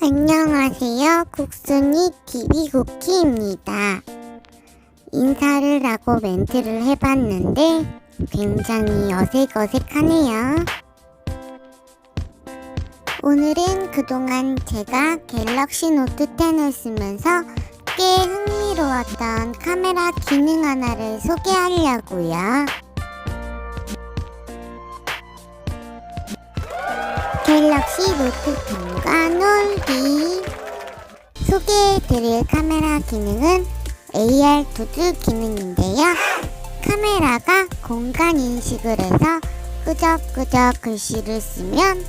안녕하세요. 국순이 TV 쿠키입니다. 인사를 하고 멘트를 해봤는데 굉장히 어색어색하네요. 오늘은 그동안 제가 갤럭시 노트 10을 쓰면서 꽤 흥미로웠던 카메라 기능 하나를 소개하려고요. 갤럭시 노트 10 과 놀기 소개해드릴 카메라 기능은 AR 두두 기능인데요. 카메라가 공간 인식을 해서 끄적끄적 글씨를 쓰면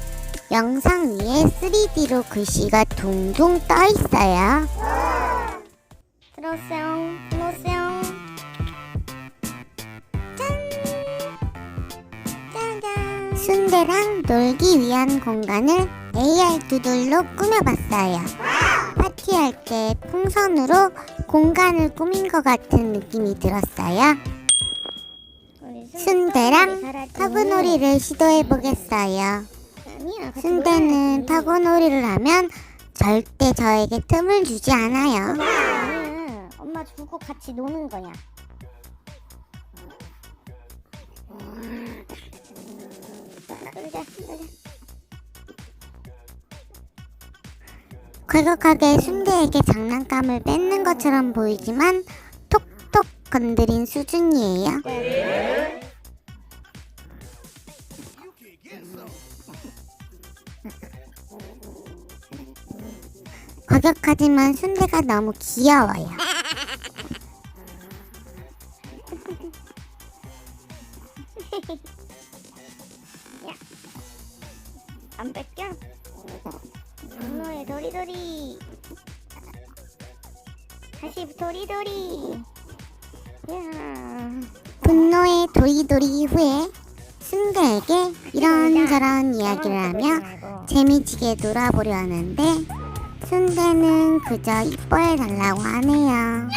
영상 위에 3D로 글씨가 둥둥 떠 있어요. 들어오세요. 들어오세요. 짜잔. 순대랑 놀기 위한 공간을 AR 두들로 꾸며봤어요. 파티할 때 풍선으로 공간을 꾸민 것 같은 느낌이 들었어요. 순대랑 타구놀이를 시도해보겠어요. 순대는 타구놀이를 하면 절대 저에게 틈을 주지 않아요. 엄마 주고 같이 노는 거야. 놀자, 놀자. 쾌격하게 순대에게 장난감을 뺏는 것처럼 보이지만 톡톡 건드린 수준이에요. 과격하지만 순대가 너무 귀여워요. 분노의 도리도리 후에 순대에게 이런저런 이야기를 하며 재미지게 놀아보려 하는데 순대는 그저 이뻐해 달라고 하네요.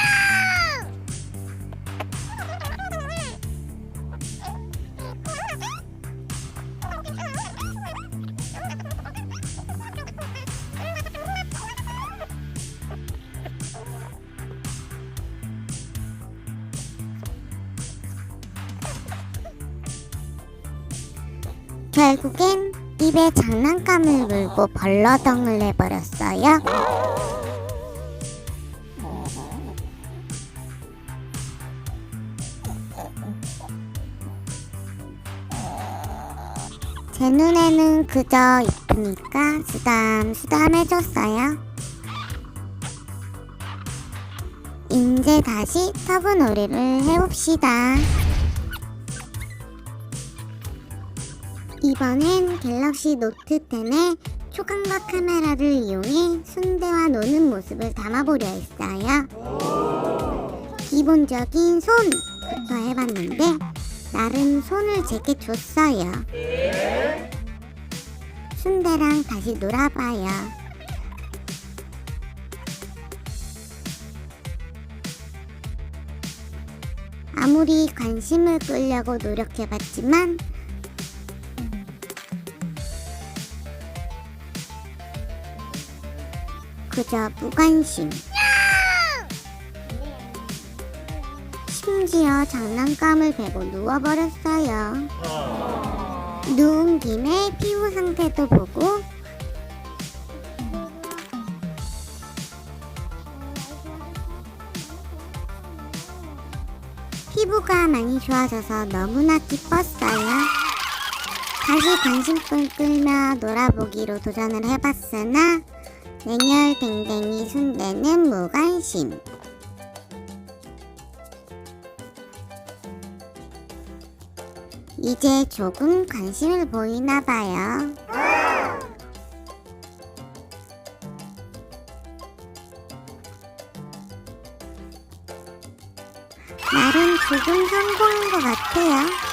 결국엔 입에 장난감을 물고 벌러덩을 내버렸어요. 제 눈에는 그저 이쁘니까 수담수담해줬어요. 이제 다시 터브놀이를 해봅시다. 이번엔 갤럭시 노트 10의 초광각 카메라를 이용해 순대와 노는 모습을 담아보려 했어요. 기본적인 손부터 해봤는데 나름 손을 제게 줬어요. 순대랑 다시 놀아봐요. 아무리 관심을 끌려고 노력해봤지만 그저 무관심. 심지어 장난감을 베고 누워버렸어요. 누운 김에 피부 상태도 보고 피부가 많이 좋아져서 너무나 기뻤어요. 다시 관심을 끌며 놀아보기로 도전을 해봤으나 냉혈댕댕이 순대는 무관심. 이제 조금 관심을 보이나 봐요. 나름 조금 성공한 것 같아요.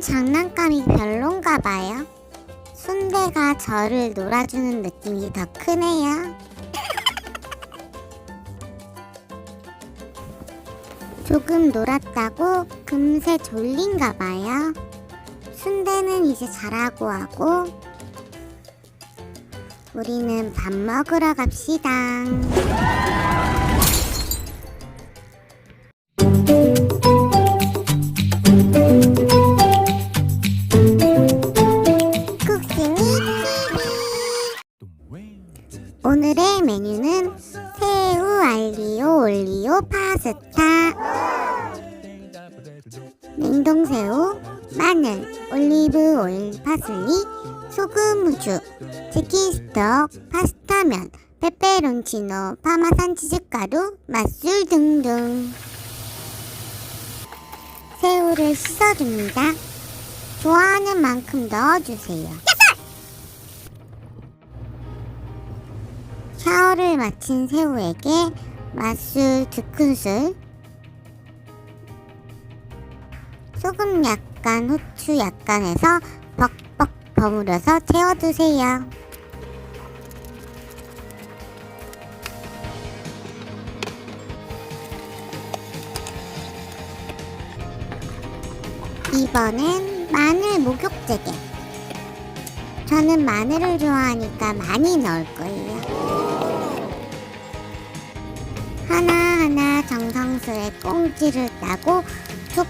장난감이 별론가 봐요. 순대가 저를 놀아주는 느낌이 더 크네요. 조금 놀았다고 금세 졸린가 봐요. 순대는 이제 자라고 하고 우리는 밥 먹으러 갑시다. 냉동새우 마늘 올리브 오일 파슬리 소금 우주 치킨 스톡 파스타면 페페론치노 파마산 치즈가루 맛술 등등. 새우를 씻어줍니다. 좋아하는 만큼 넣어주세요. 샤워를 마친 새우에게 맛술 두 큰술 소금 약간 후추 약간 해서 벅벅 버무려서 채워두세요. 이번엔 마늘 목욕제게. 저는 마늘을 좋아하니까 많이 넣을 거예요. 하나하나 정성스레 꽁지를 따고 편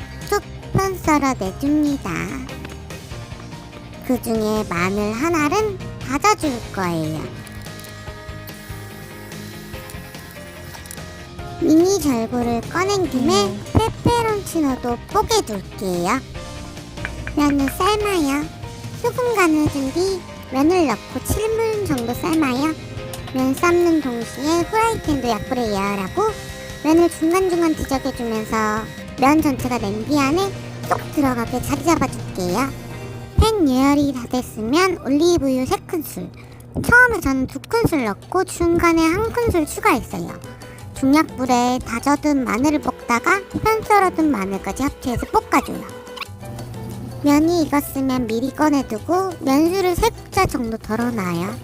썰어 내줍니다. 그 중에 마늘 하나는 다져줄 거예요. 미니 절구를 꺼낸 김에 페페론치노도 뽀개둘게요. 면을 삶아요. 소금 간을 준 뒤 면을 넣고 7분 정도 삶아요. 면 삶는 동시에 후라이팬도 약불에 예열하고 면을 중간중간 뒤적여주면서 면 전체가 냄비 안에 쏙 들어가게 자리 잡아줄게요. 팬 예열이 다 됐으면 올리브유 3큰술 처음에 저는 2큰술 넣고 중간에 1큰술 추가했어요. 중약불에 다져둔 마늘을 볶다가 편 썰어둔 마늘까지 합체해서 볶아줘요. 면이 익었으면 미리 꺼내두고 면수를 3국자 정도 덜어놔요.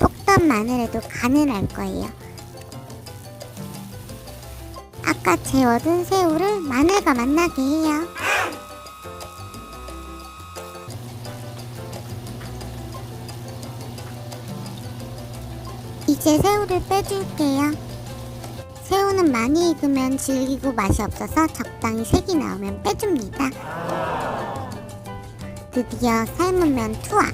볶던 마늘에도 간을 할 거예요. 아까 재워둔 새우를 마늘과 만나게 해요. 이제 새우를 빼줄게요. 새우는 많이 익으면 질기고 맛이 없어서 적당히 색이 나오면 빼줍니다. 드디어 삶은 면 투하!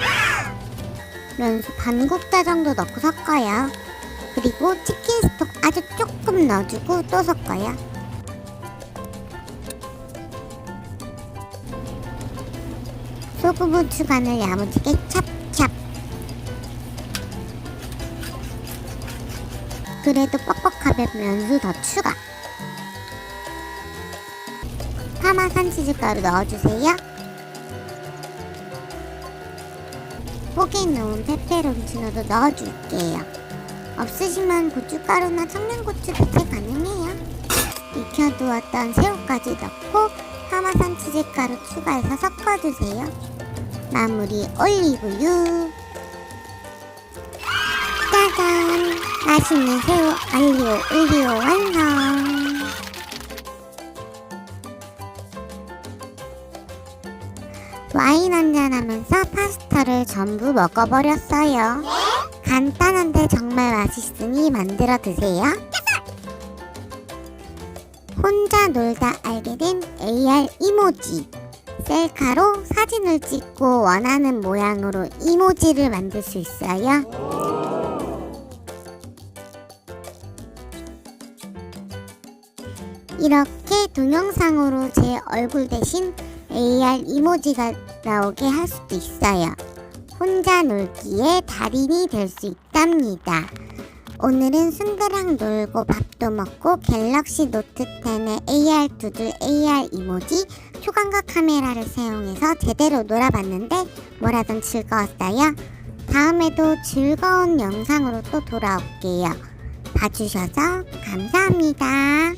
면수 반국자 정도 넣고 섞어요. 그리고 치킨 스톡 아주 조금 넣어주고 또 섞어요. 소금 후추 간을 야무지게 찹찹. 그래도 뻑뻑하면 면수 더 추가. 파마산 치즈가루 넣어주세요. 뽀개 놓은 페페론치노도 넣어줄게요. 없으시면 고춧가루나 청양고추 대체 가능해요. 익혀두었던 새우까지 넣고 파마산 치즈가루 추가해서 섞어주세요. 마무리 올리브유. 짜잔! 맛있는 새우 알리오 올리오 완성! 와인 한잔 하면서 파스타를 전부 먹어버렸어요. 간단한데 정말 맛있으니 만들어 드세요. 혼자 놀다 알게 된 AR 이모지. 셀카로 사진을 찍고 원하는 모양으로 이모지를 만들 수 있어요. 이렇게 동영상으로 제 얼굴 대신 AR 이모지가 나오게 할 수도 있어요. 혼자 놀기에 달인이 될 수 있답니다. 오늘은 순대랑 놀고 밥도 먹고 갤럭시 노트 10의 AR 두들 AR 이모지 초광각 카메라를 사용해서 제대로 놀아봤는데 뭐라든 즐거웠어요. 다음에도 즐거운 영상으로 또 돌아올게요. 봐주셔서 감사합니다.